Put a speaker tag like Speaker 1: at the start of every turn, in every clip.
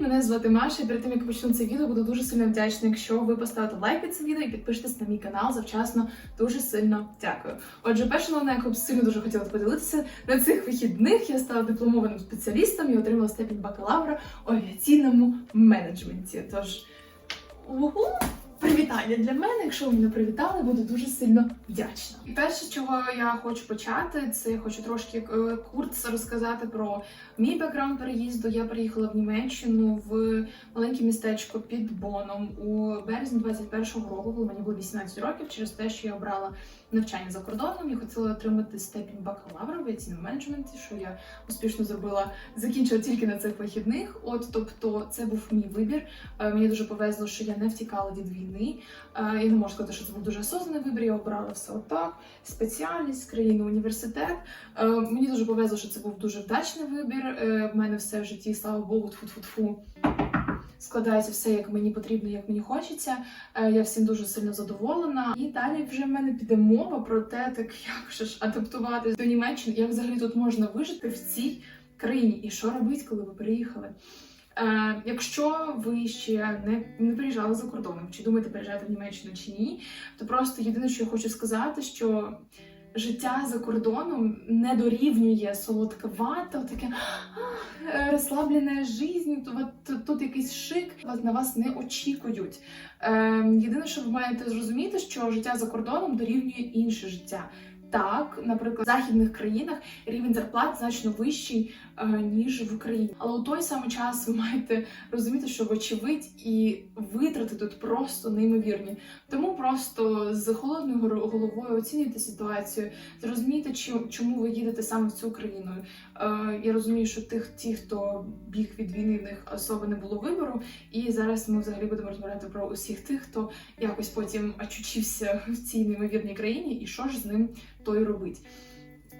Speaker 1: мене звати Маша. І перед тим як почну це відео, буду дуже сильно вдячна, якщо ви поставите лайк під це відео і підпишетесь на мій канал завчасно. Дуже сильно дякую. Отже, перша новина, яку б сильно дуже хотіла поділитися на цих вихідних. Я стала дипломованим спеціалістом і отримала степінь бакалавра у авіаційному менеджменті. Тож угу, привітання для мене. Якщо ви мене привітали, буду дуже сильно вдячна. І перше, чого я хочу почати, це я хочу трошки е, курс розказати про мій бекграунд переїзду. Я приїхала в Німеччину в маленьке містечко під Боном у березні 21-го року, коли мені було 18 років, через те, що я обрала навчання за кордоном. Я хотіла отримати степінь бакалавра в авіаційному менеджменті, що я успішно зробила, закінчила тільки на цих вихідних. От тобто, це був мій вибір. Е, Мені дуже повезло, що я не втікала від війни. Е, Я не можу сказати, що це був дуже осознаний вибір. Я обрала все отак. Спеціальність, країна, університет. Е, Мені дуже повезло, що це був дуже вдачний вибір. В мене все в житті, слава Богу, тфу-тфу-тфу. Складається все, як мені потрібно, як мені хочеться. Е, Я всім дуже сильно задоволена. І далі вже в мене піде мова про те, так як же ж адаптуватись до Німеччини, як взагалі тут можна вижити в цій країні, і що робити, коли ви приїхали. Е, якщо ви ще не, не приїжджали за кордоном, чи думаєте приїжджати в Німеччину чи ні, то просто єдине, що я хочу сказати, що життя за кордоном не дорівнює солодковато, таке «Ах, розслаблене життя, тут, тут, якийсь шик, вас на вас не очікують. Е, єдине, що ви маєте зрозуміти, що життя за кордоном дорівнює інше життя. Так, наприклад, в західних країнах рівень зарплат значно вищий е, ніж в Україні. Але у той самий час ви маєте розуміти, що вочевидь і витрати тут просто неймовірні. Тому просто з холодною головою оцінюйте ситуацію, зрозумійте, чому ви їдете саме в цю країну. Е, я розумію, що тих, ті, хто біг від війни, в них особи не було вибору. І зараз ми взагалі будемо розмовляти про усіх тих, хто якось потім очутився в цій неймовірній країні, і що ж з ним той робить.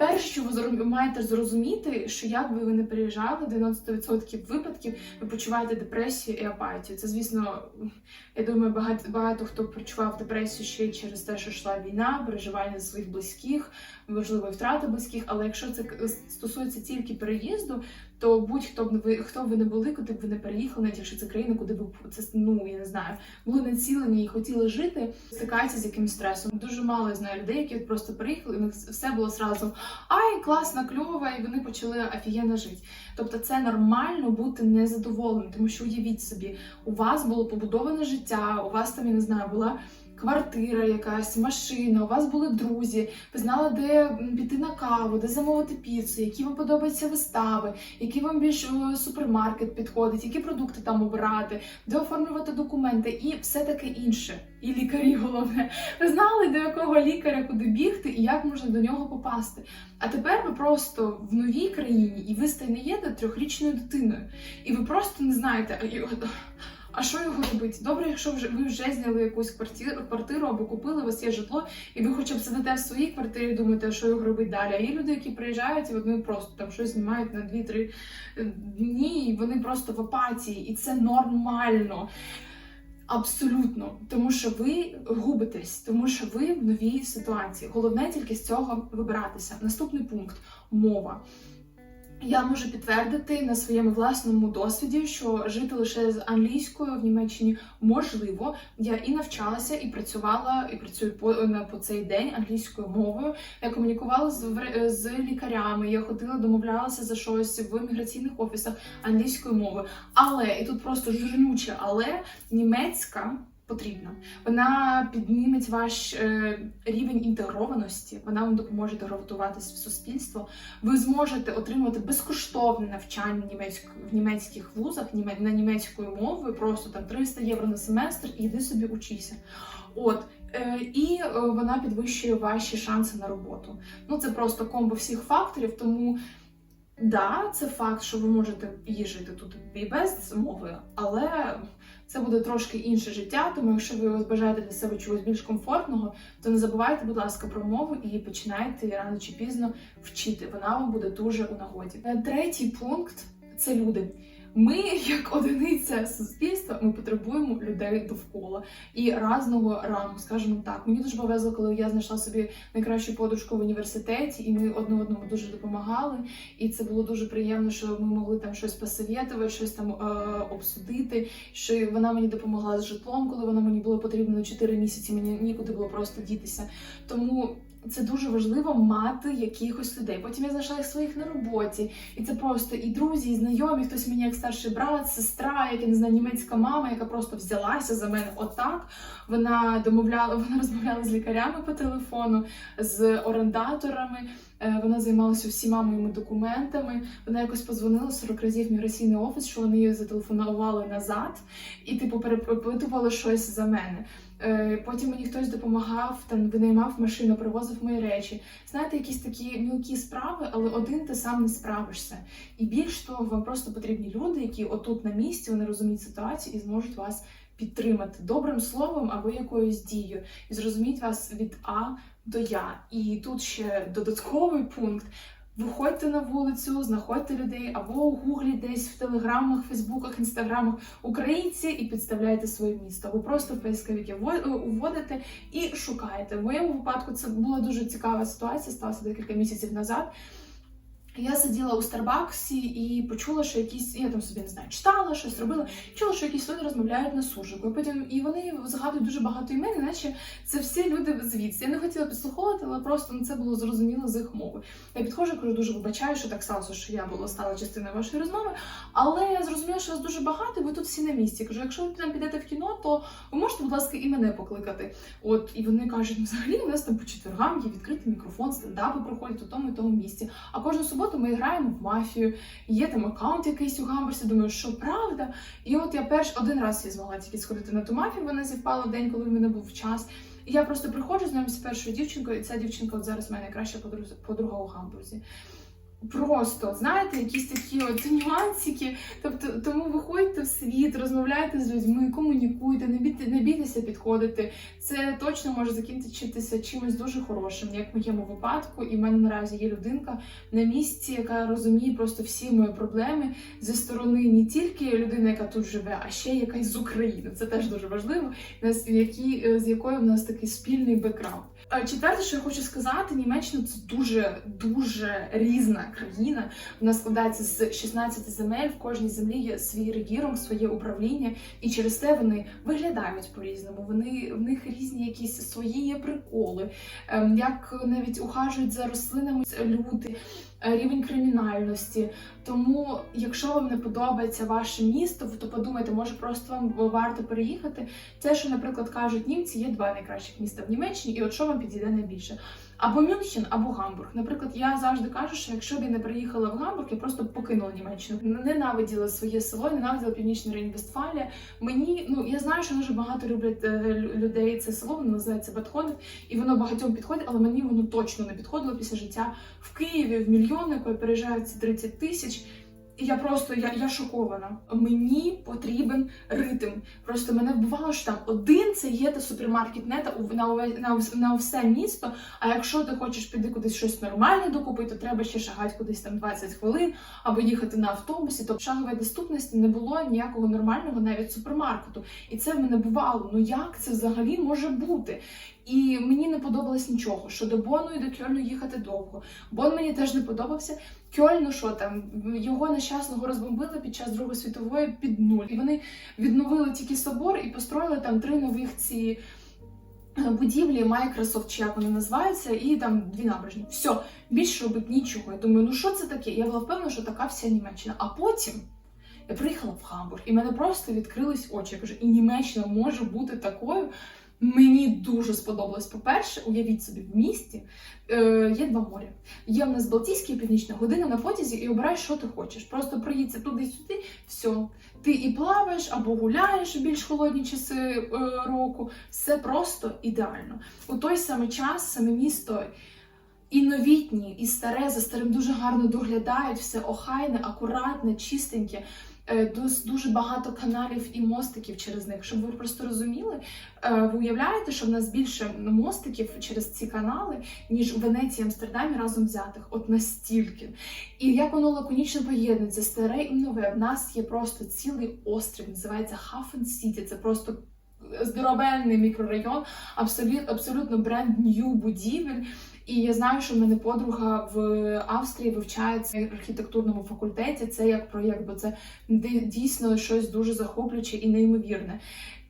Speaker 1: Перше, що ви маєте зрозуміти, що як би ви не приїжджали, 90% випадків ви почуваєте депресію і апатію. Це, звісно, я думаю, багато, багато хто почував депресію ще через те, що йшла війна, переживання своїх близьких, можливо, втрати близьких. Але якщо це стосується тільки переїзду, то будь-хто б ви хто б ви не були, куди б ви не переїхали, навіть якщо це країна, куди б це ну я не знаю, були націлені і хотіли жити, стикаються з якимось стресом. Дуже мало я знаю людей, які просто приїхали, і все було зразу ай, класно, кльово, і вони почали офігенно жити. Тобто це нормально бути незадоволеним, тому що уявіть собі, у вас було побудоване життя, у вас там, я не знаю, була. Квартира, якась машина, у вас були друзі, ви знали, де піти на каву, де замовити піцу, які вам подобаються вистави, який вам більш супермаркет підходить, які продукти там обирати, де оформлювати документи і все таке інше. І лікарі головне. Ви знали, до якого лікаря куди бігти і як можна до нього попасти. А тепер ви просто в новій країні і ви стаєте трьохрічною дитиною. І ви просто не знаєте, а що його робити? Добре, якщо вже ви вже зняли якусь квартиру, квартиру або купили, у вас є житло, і ви хоча б сидите в своїй квартирі, думаєте, а що його робити далі. А є люди, які приїжджають і вони просто там щось знімають на 2-3 дні, і вони просто в апатії, і це нормально. Абсолютно, тому що ви губитесь, тому що ви в новій ситуації. Головне тільки з цього вибиратися. Наступний пункт мова. Я можу підтвердити на своєму власному досвіді, що жити лише з англійською в Німеччині можливо. Я і навчалася, і працювала, і працюю по, на по цей день англійською мовою. Я комунікувала з, з лікарями, я ходила, домовлялася за щось в міграційних офісах англійською мовою. Але і тут просто жирнюче, але німецька. Потрібна. Вона підніметь ваш е, рівень інтегрованості, вона вам допоможе інтегруватися в суспільство. Ви зможете отримувати безкоштовне навчання німецьк, в німецьких вузах німе- на німецькою мовою, просто там 300 євро на семестр, і йди собі учися. От. Е, і е, вона підвищує ваші шанси на роботу. Ну це просто комбо всіх факторів, тому да, це факт, що ви можете і жити тут і без мови, але це буде трошки інше життя. Тому якщо ви бажаєте для себе чогось більш комфортного, то не забувайте, будь ласка, про мову і починайте рано чи пізно вчити. Вона вам буде дуже у нагоді. Е, Третій пункт це люди. Ми, як одиниця суспільства, ми потребуємо людей довкола і разного рангу, скажімо так. Мені дуже повезло, коли я знайшла собі найкращу подружку в університеті, і ми одне одному дуже допомагали. І це було дуже приємно, що ми могли там щось посовєтувати, щось там е, обсудити. Що вона мені допомогла з житлом, коли воно мені було потрібно на 4 місяці. Мені нікуди було просто дітися. Тому це дуже важливо мати якихось людей. Потім я знайшла їх своїх на роботі, і це просто і друзі, і знайомі. Хтось мені як старший брат, сестра, як я не знаю, німецька мама, яка просто взялася за мене отак. Вона домовляла, вона розмовляла з лікарями по телефону, з орендаторами. Е, Вона займалася всіма моїми документами. Вона якось позвонила 40 разів в міграційний офіс, що вони її зателефонували назад і, типу, перепитували щось за мене. Е, Потім мені хтось допомагав, там винаймав машину, привозив мої речі. Знаєте, якісь такі мілкі справи, але один ти сам не справишся. І більш того, вам просто потрібні люди, які отут на місці вони розуміють ситуацію і зможуть вас підтримати добрим словом або якоюсь дією, і зрозуміють вас від А до Я. І тут ще додатковий пункт. Виходьте на вулицю, знаходьте людей або у гуглі, десь в телеграмах, фейсбуках, інстаграмах українці і підставляйте своє місто. Або просто в поисковики вводите і шукаєте. В моєму випадку це була дуже цікава ситуація, сталася декілька місяців назад. Я сиділа у Старбаксі і почула, що якісь, я там собі не знаю, читала, щось робила, чула, що якісь люди розмовляють на суржику. І потім і вони згадують дуже багато імен, іначе це всі люди звідси. Я не хотіла підслуховувати, але просто ну, це було зрозуміло з їх мови. Я підходжу, кажу, дуже вибачаю, що так сталося, що я була стала частиною вашої розмови. Але я зрозуміла, що вас дуже багато, ви тут всі на місці. Кажу, якщо ви там підете в кіно, то ви можете, будь ласка, і мене покликати. От і вони кажуть, ну взагалі у нас там по четвергам є відкритий мікрофон, стендапи проходять у тому і тому місці. А кожну суботу ми граємо в мафію. Є там аккаунт якийсь у Гамбурсі. Думаю, що правда. І от я перш один раз я змогла тільки сходити на ту мафію. Вона зівпала в день, коли в мене був час. І я просто приходжу знайомлюся з першою дівчинкою, і ця дівчинка от зараз мене подруга, подруга у Гамбурзі. Просто знаєте, якісь такі от нюансики. Тому виходьте в світ, розмовляйте з людьми, комунікуйте, не бійте, не бійтеся підходити. Це точно може закінчитися чимось дуже хорошим, як в моєму випадку. І в мене наразі є людинка на місці, яка розуміє просто всі мої проблеми зі сторони не тільки людини, яка тут живе, а ще якась з України. Це теж дуже важливо, які, е, з якою в нас такий спільний бекграунд. Четверте, що я хочу сказати, Німеччина це дуже дуже різна країна. Вона складається з 16 земель. В кожній землі є свій регіон, своє управління, і через те вони виглядають по-різному. Вони в них різні якісь свої є приколи, ем, як навіть ухажують за рослинами люди. Е, Рівень кримінальності. Тому, якщо вам не подобається ваше місто, то подумайте, може просто вам варто переїхати. Це, що, наприклад, кажуть німці, є два найкращих міста в Німеччині, і от що вам підійде найбільше? Або Мюнхен, або Гамбург. Наприклад, я завжди кажу, що якщо б я не приїхала в Гамбург, я просто покинула Німеччину. Ненавиділа своє село, ненавиділа північну Рейн-Вестфалія. Мені ну я знаю, що дуже багато люблять е, людей це село, воно називається Батхонет, і воно багатьом підходить, але мені воно точно не підходило після життя в Києві, в мільйони, переїжджають 30 тисяч. І я просто я, я шокована. Мені потрібен ритм. Просто мене вбивало, що там один це є та супермаркет нета на, на, на все місто. А якщо ти хочеш піти кудись щось нормальне докупити, то треба ще шагати кудись там 20 хвилин або їхати на автобусі. Тобто шагової доступності не було ніякого нормального навіть супермаркету. І це в мене бувало. Ну як це взагалі може бути? І мені не подобалось нічого, що до Бону і до Кьольну їхати довго. Бон мені теж не подобався. Кьоль, ну що там, його нещасного розбомбили під час Другої світової під нуль. І вони відновили тільки собор і построїли там три нових ці е, будівлі Microsoft, чи як вони називаються, і там дві набережні. Все, більше робить нічого. Я думаю, ну що це таке? Я була впевнена, що така вся Німеччина. А потім. Я приїхала в Гамбург, і мене просто відкрились очі. Я кажу, і Німеччина може бути такою. Мені дуже сподобалось. По-перше, уявіть собі, в місті е, є два моря. Є в нас Балтійське і Північне, година на потязі і обирай, що ти хочеш. Просто приїдься туди-сюди, все. Ти і плаваєш або гуляєш у більш холодні часи е, року. Все просто ідеально. У той самий час саме місто. І новітні, і старе за старим дуже гарно доглядають, все охайне, акуратне, чистеньке. Е, дуже багато каналів і мостиків через них. Щоб ви просто розуміли, е, ви уявляєте, що в нас більше мостиків через ці канали, ніж в Венеції Амстердамі разом взятих. От настільки. І як воно лаконічно поєднується, старе і нове. В нас є просто цілий острів, називається Хафен Сіті. Це просто здоровенний мікрорайон, абсолютно, бренд нью будівель. І я знаю, що в мене подруга в Австрії вивчається в архітектурному факультеті. Це як проєкт, бо це дійсно щось дуже захоплююче і неймовірне.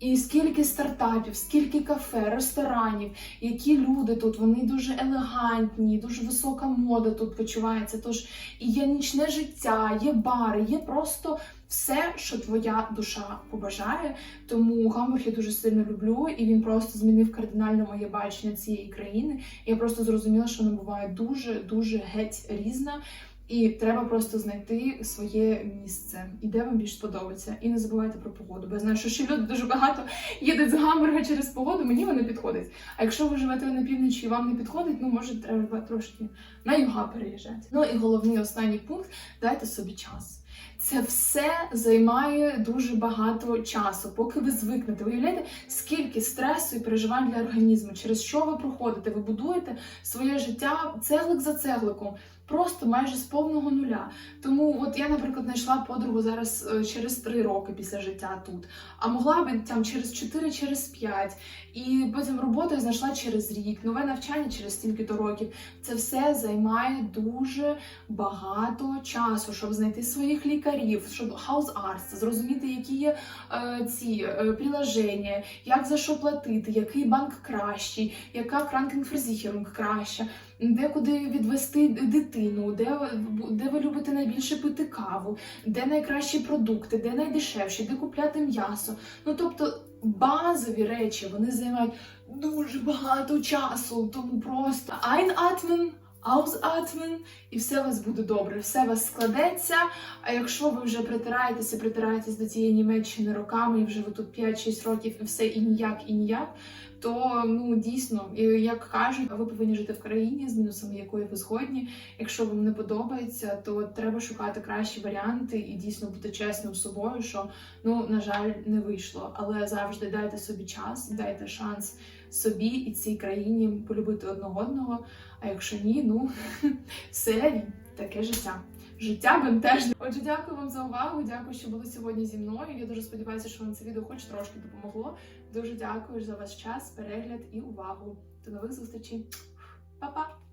Speaker 1: І скільки стартапів, скільки кафе, ресторанів, які люди тут, вони дуже елегантні, дуже висока мода тут почувається. Тож і є нічне життя, є бари, є просто все, що твоя душа побажає. Тому Гамбург я дуже сильно люблю, і він просто змінив кардинально моє бачення цієї країни. Я просто зрозуміла, що вона буває дуже дуже геть різна. І треба просто знайти своє місце, і де вам більш сподобається. І не забувайте про погоду. Бо я знаю, що ще люди дуже багато їдуть з Гамбурга через погоду, мені вона підходить. А якщо ви живете на півночі і вам не підходить, ну може треба трошки на юга переїжджати. Ну і головний останній пункт дайте собі час. Це все займає дуже багато часу, поки ви звикнете. Уявляєте, скільки стресу і переживань для організму, через що ви проходите? Ви будуєте своє життя цеглик за цегликом, просто майже з повного нуля. Тому, от я, наприклад, знайшла подругу зараз е, через три роки після життя тут, а могла би там через 4, через 5. І потім роботу я знайшла через рік, нове навчання через стільки-то років. Це все займає дуже багато часу, щоб знайти своїх лікарів, щоб хаус арс, зрозуміти, які є е, ці е, приложення, як за що платити, який банк кращий, яка кранкенферзіхерунг краща, де куди відвести дитину, де, де ви любите найбільше пити каву, де найкращі продукти, де найдешевші, де купляти м'ясо. Ну тобто базові речі вони займають дуже багато часу, тому просто ein atmen, ausatmen, і все у вас буде добре, все у вас складеться. А якщо ви вже притираєтеся, притираєтесь до цієї Німеччини роками, і вже ви тут 5-6 років, і все і ніяк, і ніяк, то ну дійсно, як кажуть, ви повинні жити в країні, з мінусами якої ви згодні. Якщо вам не подобається, то треба шукати кращі варіанти і дійсно бути чесним з собою, що ну на жаль не вийшло. Але завжди дайте собі час, дайте шанс собі і цій країні полюбити одного одного. А якщо ні, ну все таке життя. Життя бентежне. Отже, дякую вам за увагу. Дякую, що були сьогодні зі мною. Я дуже сподіваюся, що вам це відео хоч трошки допомогло. Дуже дякую за ваш час, перегляд і увагу. До нових зустрічей. Па-па!